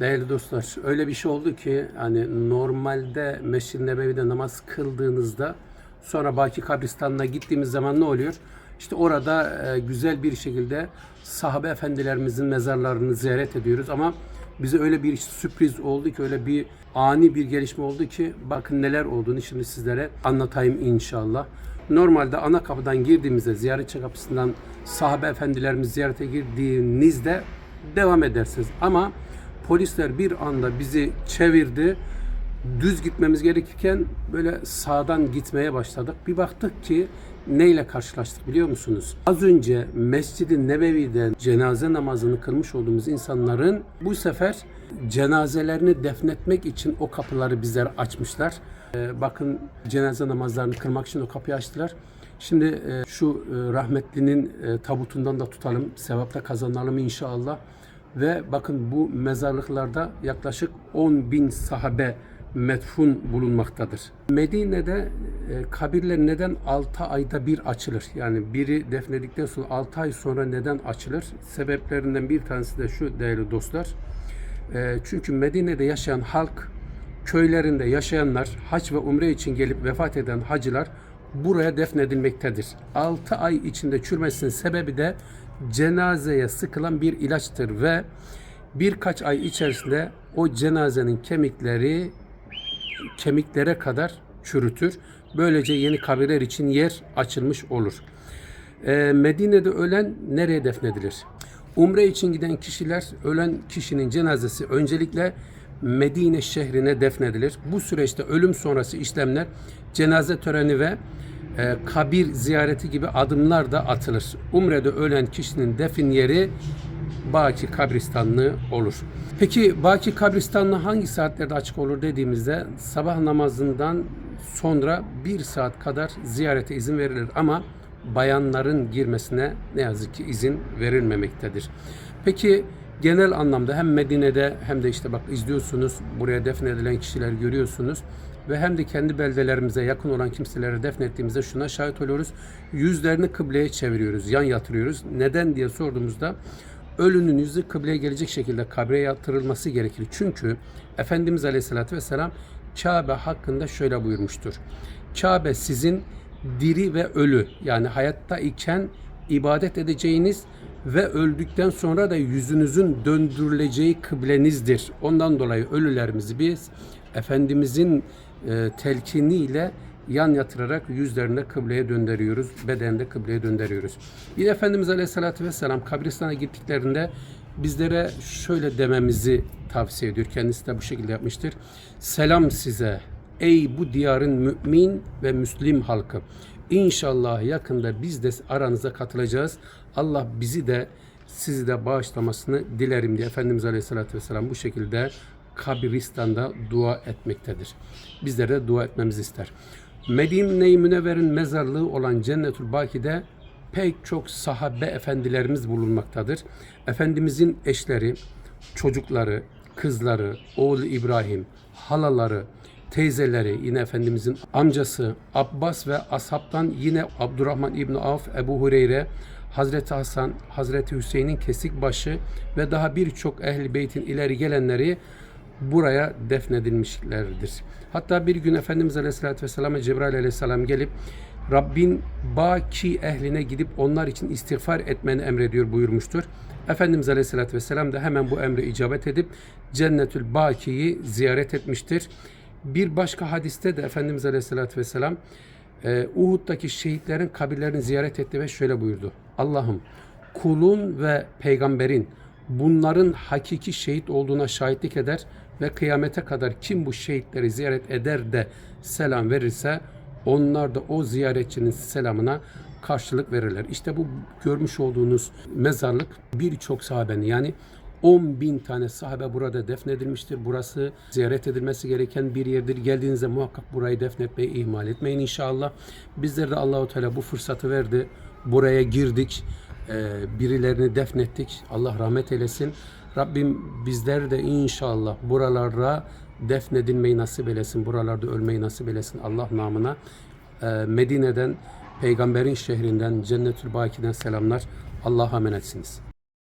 Değerli dostlar, öyle bir şey oldu ki hani normalde Mescid-i Nebevi'de namaz kıldığınızda sonra Baki kabristanına gittiğimiz zaman ne oluyor? İşte orada e, güzel bir şekilde sahabe efendilerimizin mezarlarını ziyaret ediyoruz ama bize öyle bir sürpriz oldu ki öyle bir ani bir gelişme oldu ki bakın neler olduğunu şimdi sizlere anlatayım inşallah. Normalde ana kapıdan girdiğimizde ziyaretçi kapısından sahabe efendilerimiz ziyarete girdiğinizde devam edersiniz. Ama polisler bir anda bizi çevirdi. Düz gitmemiz gerekirken böyle sağdan gitmeye başladık. Bir baktık ki neyle karşılaştık biliyor musunuz? Az önce Mescid-i Nebevi'de cenaze namazını kılmış olduğumuz insanların bu sefer cenazelerini defnetmek için o kapıları bizlere açmışlar. Ee, bakın cenaze namazlarını kılmak için o kapıyı açtılar. Şimdi e, şu e, rahmetlinin e, tabutundan da tutalım, sevapta kazanalım inşallah. Ve bakın bu mezarlıklarda yaklaşık 10 bin sahabe metfun bulunmaktadır. Medine'de e, kabirler neden 6 ayda bir açılır? Yani biri defnedikten sonra 6 ay sonra neden açılır? Sebeplerinden bir tanesi de şu değerli dostlar. E, çünkü Medine'de yaşayan halk, köylerinde yaşayanlar, hac ve umre için gelip vefat eden hacılar buraya defnedilmektedir. 6 ay içinde çürümesinin sebebi de cenazeye sıkılan bir ilaçtır ve birkaç ay içerisinde o cenazenin kemikleri kemiklere kadar çürütür. Böylece yeni kabirler için yer açılmış olur. Ee, Medine'de ölen nereye defnedilir? Umre için giden kişiler ölen kişinin cenazesi öncelikle Medine şehrine defnedilir. Bu süreçte ölüm sonrası işlemler cenaze töreni ve e, kabir ziyareti gibi adımlar da atılır. Umre'de ölen kişinin defin yeri Baki kabristanlığı olur. Peki Baki kabristanlığı hangi saatlerde açık olur dediğimizde sabah namazından sonra bir saat kadar ziyarete izin verilir ama bayanların girmesine ne yazık ki izin verilmemektedir. Peki genel anlamda hem Medine'de hem de işte bak izliyorsunuz buraya defnedilen kişiler görüyorsunuz ve hem de kendi beldelerimize yakın olan kimseleri defnettiğimizde şuna şahit oluyoruz. Yüzlerini kıbleye çeviriyoruz, yan yatırıyoruz. Neden diye sorduğumuzda ölünün yüzü kıbleye gelecek şekilde kabre yatırılması gerekir. Çünkü Efendimiz Aleyhisselatü Vesselam Kabe hakkında şöyle buyurmuştur. Kabe sizin diri ve ölü yani hayatta iken ibadet edeceğiniz ve öldükten sonra da yüzünüzün döndürüleceği kıblenizdir. Ondan dolayı ölülerimizi biz Efendimizin e, telkiniyle yan yatırarak yüzlerine kıbleye döndürüyoruz, bedende kıbleye döndürüyoruz. Yine Efendimiz Aleyhisselatü Vesselam kabristana gittiklerinde bizlere şöyle dememizi tavsiye ediyor. Kendisi de bu şekilde yapmıştır. Selam size ey bu diyarın mümin ve müslim halkı. İnşallah yakında biz de aranıza katılacağız. Allah bizi de sizi de bağışlamasını dilerim diye Efendimiz Aleyhisselatü Vesselam bu şekilde kabristanda dua etmektedir. Bizlere de dua etmemizi ister. Medine-i Münevver'in mezarlığı olan Cennetül Baki'de pek çok sahabe efendilerimiz bulunmaktadır. Efendimizin eşleri, çocukları, kızları, oğlu İbrahim, halaları, teyzeleri, yine Efendimizin amcası Abbas ve ashabtan yine Abdurrahman İbni Avf, Ebu Hureyre, Hazreti Hasan, Hazreti Hüseyin'in kesik başı ve daha birçok ehli beytin ileri gelenleri buraya defnedilmişlerdir. Hatta bir gün Efendimiz Aleyhisselatü Vesselam'a Cebrail Aleyhisselam gelip Rabbin Baki ehline gidip onlar için istiğfar etmeni emrediyor buyurmuştur. Efendimiz Aleyhisselatü Vesselam da hemen bu emre icabet edip Cennetül Baki'yi ziyaret etmiştir. Bir başka hadiste de Efendimiz Aleyhisselatü Vesselam e, Uhud'daki şehitlerin kabirlerini ziyaret etti ve şöyle buyurdu. Allah'ım kulun ve peygamberin bunların hakiki şehit olduğuna şahitlik eder ve kıyamete kadar kim bu şehitleri ziyaret eder de selam verirse onlar da o ziyaretçinin selamına karşılık verirler. İşte bu görmüş olduğunuz mezarlık birçok sahabenin yani 10 bin tane sahabe burada defnedilmiştir. Burası ziyaret edilmesi gereken bir yerdir. Geldiğinizde muhakkak burayı defnetmeyi ihmal etmeyin inşallah. Bizlere de Allahu Teala bu fırsatı verdi. Buraya girdik. Ee, birilerini defnettik. Allah rahmet eylesin. Rabbim bizler de inşallah buralarda defnedilmeyi nasip eylesin. Buralarda ölmeyi nasip eylesin. Allah namına. Ee, Medine'den, peygamberin şehrinden, Cennetül Baki'den selamlar. Allah'a emanetsiniz.